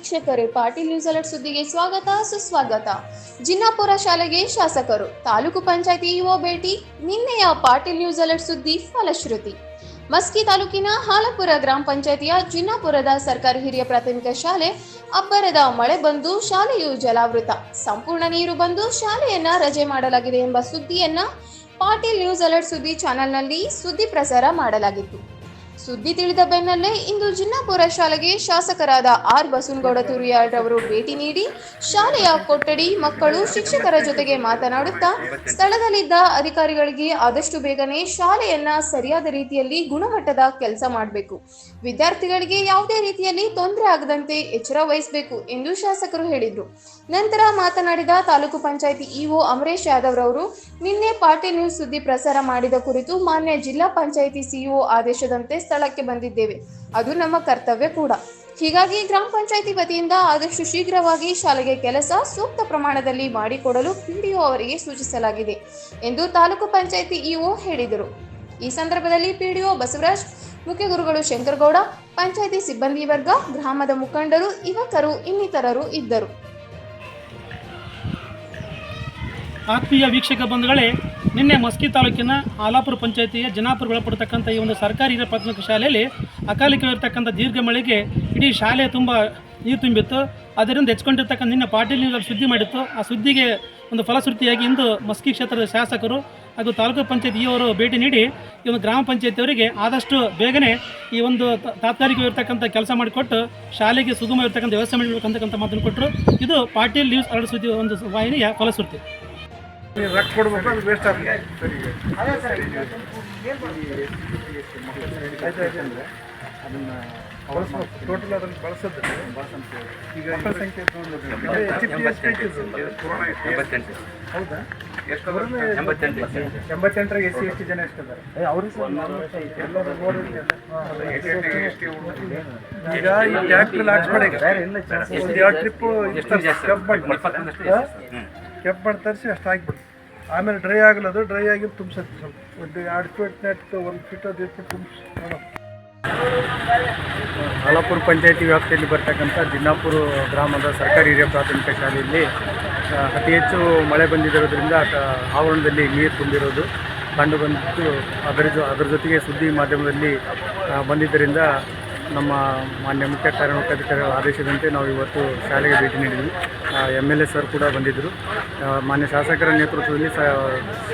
ವೀಕ್ಷಕರೇ, Patil news alert ಸುದ್ದಿಗೆ ಸ್ವಾಗತ, ಸುಸ್ವಾಗತ. ಜಿನ್ನಾಪುರ ಶಾಲೆಗೆ ಶಾಸಕರು, ತಾಲೂಕು ಪಂಚಾಯತಿ ಇಒ ಭೇಟಿ, ನಿನ್ನೆಯ ಪಾಟೀಲ್ ನ್ಯೂಸ್ ಅಲರ್ಟ್ ಸುದ್ದಿ ಫಲಶ್ರುತಿ. ಮಸ್ಕಿ ತಾಲೂಕಿನ ಹಾಲಪುರ ಗ್ರಾಮ ಪಂಚಾಯತಿಯ ಜಿನ್ನಾಪುರದ ಸರ್ಕಾರಿ ಹಿರಿಯ ಪ್ರಾಥಮಿಕ ಶಾಲೆ ಅಬ್ಬರದ ಮಳೆ ಬಂದು ಶಾಲೆಯು ಜಲಾವೃತ. ಸಂಪೂರ್ಣ ನೀರು ಬಂದು ಶಾಲೆಯನ್ನ ರಜೆ ಮಾಡಲಾಗಿದೆ ಎಂಬ ಸುದ್ದಿಯನ್ನ ಪಾಟೀಲ್ ನ್ಯೂಸ್ ಅಲರ್ಟ್ ಸುದ್ದಿ ಚಾನೆಲ್ನಲ್ಲಿ ಸುದ್ದಿ ಪ್ರಸಾರ ಮಾಡಲಾಗಿತ್ತು. ಸುದ್ದಿ ತಿಳಿದ ಬೆನ್ನಲ್ಲೇ ಇಂದು ಜಿನ್ನಾಪುರ ಶಾಲೆಗೆ ಶಾಸಕರಾದ ಆರ್ ಬಸವನಗೌಡ ತುರಿಯಾಡ್ ಅವರು ಭೇಟಿ ನೀಡಿ ಶಾಲೆಯ ಕೊಠಡಿ, ಮಕ್ಕಳು, ಶಿಕ್ಷಕರ ಜೊತೆಗೆ ಮಾತನಾಡುತ್ತಾ ಸ್ಥಳದಲ್ಲಿದ್ದ ಅಧಿಕಾರಿಗಳಿಗೆ ಆದಷ್ಟು ಬೇಗನೆ ಶಾಲೆಯನ್ನ ಸರಿಯಾದ ರೀತಿಯಲ್ಲಿ ಗುಣಮಟ್ಟದ ಕೆಲಸ ಮಾಡಬೇಕು. ವಿದ್ಯಾರ್ಥಿಗಳಿಗೆ ಯಾವುದೇ ರೀತಿಯಲ್ಲಿ ತೊಂದರೆ ಆಗದಂತೆ ಎಚ್ಚರ ವಹಿಸಬೇಕು ಎಂದು ಶಾಸಕರು ಹೇಳಿದರು. ನಂತರ ಮಾತನಾಡಿದ ತಾಲೂಕು ಪಂಚಾಯಿತಿ ಇಒ ಅಮರೇಶ್ ಯಾದವ್ ರವರು, ನಿನ್ನೆ ಪಾಟೀಲ್ ನ್ಯೂಸ್ ಸುದ್ದಿ ಪ್ರಸಾರ ಮಾಡಿದ ಕುರಿತು ಮಾನ್ಯ ಜಿಲ್ಲಾ ಪಂಚಾಯಿತಿ ಸಿಇಒ ಆದೇಶದಂತೆ ಸ್ಥಳಕ್ಕೆ ಬಂದಿದ್ದೇವೆ. ಅದು ನಮ್ಮ ಕರ್ತವ್ಯ ಕೂಡ. ಹೀಗಾಗಿ ಗ್ರಾಮ ಪಂಚಾಯಿತಿ ವತಿಯಿಂದ ಆದಷ್ಟು ಶೀಘ್ರವಾಗಿ ಶಾಲೆಗೆ ಕೆಲಸ ಸೂಕ್ತ ಪ್ರಮಾಣದಲ್ಲಿ ಮಾಡಿಕೊಡಲು ಪಿಡಿಒ ಅವರಿಗೆ ಸೂಚಿಸಲಾಗಿದೆ ಎಂದು ತಾಲೂಕು ಪಂಚಾಯಿತಿ ಇಒ ಹೇಳಿದರು. ಈ ಸಂದರ್ಭದಲ್ಲಿ ಪಿಡಿಒ ಬಸವರಾಜ್, ಮುಖ್ಯ ಗುರುಗಳು ಶಂಕರಗೌಡ, ಪಂಚಾಯಿತಿ ಸಿಬ್ಬಂದಿ ವರ್ಗ, ಗ್ರಾಮದ ಮುಖಂಡರು, ಯುವಕರು, ಇನ್ನಿತರರು ಇದ್ದರು. ಆತ್ಮೀಯ ವೀಕ್ಷಕ ಬಂಧುಗಳೇ ನಿನ್ನೆ ಮಸ್ಕಿ ತಾಲೂಕಿನ ಆಲಾಪುರ ಪಂಚಾಯತಿಯ ಜನಾಪುರ ಒಳಪಡ್ತಕ್ಕಂಥ ಈ ಒಂದು ಸರ್ಕಾರಿ ಹಿರಿಯ ಪ್ರಾಥಮಿಕ ಶಾಲೆಯಲ್ಲಿ ಅಕಾಲಿಕವಾಗಿರ್ತಕ್ಕಂಥ ದೀರ್ಘ ಮಳೆಗೆ ಇಡೀ ಶಾಲೆ ತುಂಬ ನೀರು ತುಂಬಿತ್ತು. ಅದರಿಂದ ಹೆಚ್ಕೊಂಡಿರ್ತಕ್ಕಂಥ ನಿನ್ನೆ ಪಾಟೀಲ್ ನೀರು ಸುದ್ದಿ ಮಾಡಿತ್ತು. ಆ ಸುದ್ದಿಗೆ ಒಂದು ಫಲಶ್ರುತಿಯಾಗಿ ಇಂದು ಮಸ್ಕಿ ಕ್ಷೇತ್ರದ ಶಾಸಕರು ಹಾಗೂ ತಾಲೂಕು ಪಂಚಾಯತ್ ಇವರು ಭೇಟಿ ನೀಡಿ ಈ ಒಂದು ಗ್ರಾಮ ಪಂಚಾಯತಿಯವರಿಗೆ ಆದಷ್ಟು ಬೇಗನೆ ಈ ಒಂದು ತಾತ್ಕಾಲಿಕವಾಗಿರ್ತಕ್ಕಂಥ ಕೆಲಸ ಮಾಡಿಕೊಟ್ಟು ಶಾಲೆಗೆ ಸುಗಮವಿರ್ತಕ್ಕಂಥ ವ್ಯವಸ್ಥೆ ಮಾಡಬೇಕಂತಕ್ಕಂಥ ಮಾತನ್ನು ಕೊಟ್ಟರು. ಇದು ಪಾಟೀಲ್ ನ್ಯೂಸ್ ಅರಳು ಸುದ್ದಿ ಒಂದು ವಾಹಿನಿಯ ಫಲಶ್ರುತಿ. ನೀವು ರೊಕ್ಕ ಕೊಡ್ಬೇಕು ಅದು ವೇಸ್ಟ್ ಆಗ್ತದೆ ಆಯ್ತು ಆಯ್ತು ಅಂದ್ರೆ ಅದನ್ನ ಬಳಸ್ಬೇಕು ಟೋಟಲ್ ಅದನ್ನು ಬಳಸೋದು ಈಗ ಮಕ್ಕಳ ಸಂಖ್ಯೆ ಎಷ್ಟು ಎಷ್ಟು? ಹೌದಾ ಎಂಬತ್ತೆಂಟು ಎಂಬತ್ತೆಂಟರ ಎಸ್ ಸಿ ಎಸ್ ಟಿ ಜನ ಎಷ್ಟಿದ್ದಾರೆ. ಈಗ ಈ ಟ್ಯಾಕ್ಟ್ರಲ್ಲಿ ಹಾಕ್ಸ್ಬೇಡ ಎರಡು ಟ್ರಿಪ್ಪು ಎಷ್ಟು ಕೆಂಪ್ ಮಾಡಿ ತರಿಸಿ ಅಷ್ಟು ಹಾಕ್ಬಿಡಿ. ಆಮೇಲೆ ಡ್ರೈ ಆಗಲ್ಲ ಅದು ಡ್ರೈ ಆಗಿ ತುಂಬಿಸುತ್ತೆ ಸ್ವಲ್ಪ. ಒಂದು ಎರಡು ಫೀಟ್ ನೆಟ್ಟು ಒಂದು ಫೀಟ್ ಅದು ಇಟ್ಟು ತುಂಬಿಸಿ. ಹಾಲಾಪುರ ಪಂಚಾಯಿತಿ ವ್ಯಾಪ್ತಿಯಲ್ಲಿ ಬರ್ತಕ್ಕಂಥ ದಿನ್ನಾಪುರ ಗ್ರಾಮದ ಸರ್ಕಾರಿ ಹಿರಿಯ ಪ್ರಾಥಮಿಕ ಶಾಲೆಯಲ್ಲಿ ಅತಿ ಹೆಚ್ಚು ಮಳೆ ಬಂದಿರೋದ್ರಿಂದ ಆವರಣದಲ್ಲಿ ನೀರು ತುಂಬಿರೋದು. ಕಂಡು ಬಂದಿದ್ದು ಅದರ ಜೊ, ಅದರ ಜೊತೆಗೆ ಸುದ್ದಿ ಮಾಧ್ಯಮದಲ್ಲಿ ಬಂದಿದ್ದರಿಂದ ನಮ್ಮ ಮಾನ್ಯ ಮುಖ್ಯ ಕಾರ್ಯನಿರ್ವಹಣಾಧಿಕಾರಿಗಳ ಆದೇಶದಂತೆ ನಾವು ಇವತ್ತು ಶಾಲೆಗೆ ಭೇಟಿ ನೀಡಿದ್ವಿ. ಎಂ ಎಲ್ ಎ ಸರ್ ಕೂಡ ಬಂದಿದ್ದರು. ಮಾನ್ಯ ಶಾಸಕರ ನೇತೃತ್ವದಲ್ಲಿ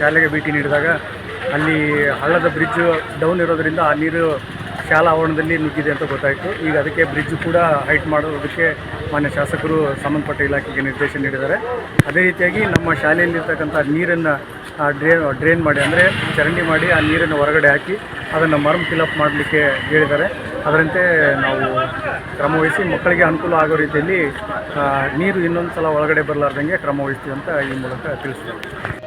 ಶಾಲೆಗೆ ಭೇಟಿ ನೀಡಿದಾಗ ಅಲ್ಲಿ ಹಳ್ಳದ ಬ್ರಿಡ್ಜ್ ಡೌನ್ ಇರೋದರಿಂದ ಆ ನೀರು ಶಾಲಾ ಆವರಣದಲ್ಲಿ ನುಗ್ಗಿದೆ ಅಂತ ಗೊತ್ತಾಯಿತು. ಈಗ ಅದಕ್ಕೆ ಬ್ರಿಡ್ಜ್ ಕೂಡ ಹೈಟ್ ಮಾಡೋದಕ್ಕೆ ಮಾನ್ಯ ಶಾಸಕರು ಸಂಬಂಧಪಟ್ಟ ಇಲಾಖೆಗೆ ನಿರ್ದೇಶನ ನೀಡಿದ್ದಾರೆ. ಅದೇ ರೀತಿಯಾಗಿ ನಮ್ಮ ಶಾಲೆಯಲ್ಲಿರ್ತಕ್ಕಂಥ ನೀರನ್ನು ಡ್ರೈನ್ ಡ್ರೈನ್ ಮಾಡಿ, ಅಂದರೆ ಚರಂಡಿ ಮಾಡಿ ಆ ನೀರನ್ನು ಹೊರಗಡೆ ಹಾಕಿ ಅದನ್ನು ಮರಮ್ ಫಿಲಪ್ ಮಾಡಲಿಕ್ಕೆ ಹೇಳಿದ್ದಾರೆ. ಅದರಂತೆ ನಾವು ಕ್ರಮವಹಿಸಿ ಮಕ್ಕಳಿಗೆ ಅನುಕೂಲ ಆಗೋ ರೀತಿಯಲ್ಲಿ ನೀರು ಇನ್ನೊಂದು ಸಲ ಒಳಗಡೆ ಬರಲಾರ್ದಂಗೆ ಕ್ರಮ ವಹಿಸ್ತೀವಿ ಅಂತ ಈ ಮೂಲಕ ತಿಳಿಸ್ತೀವಿ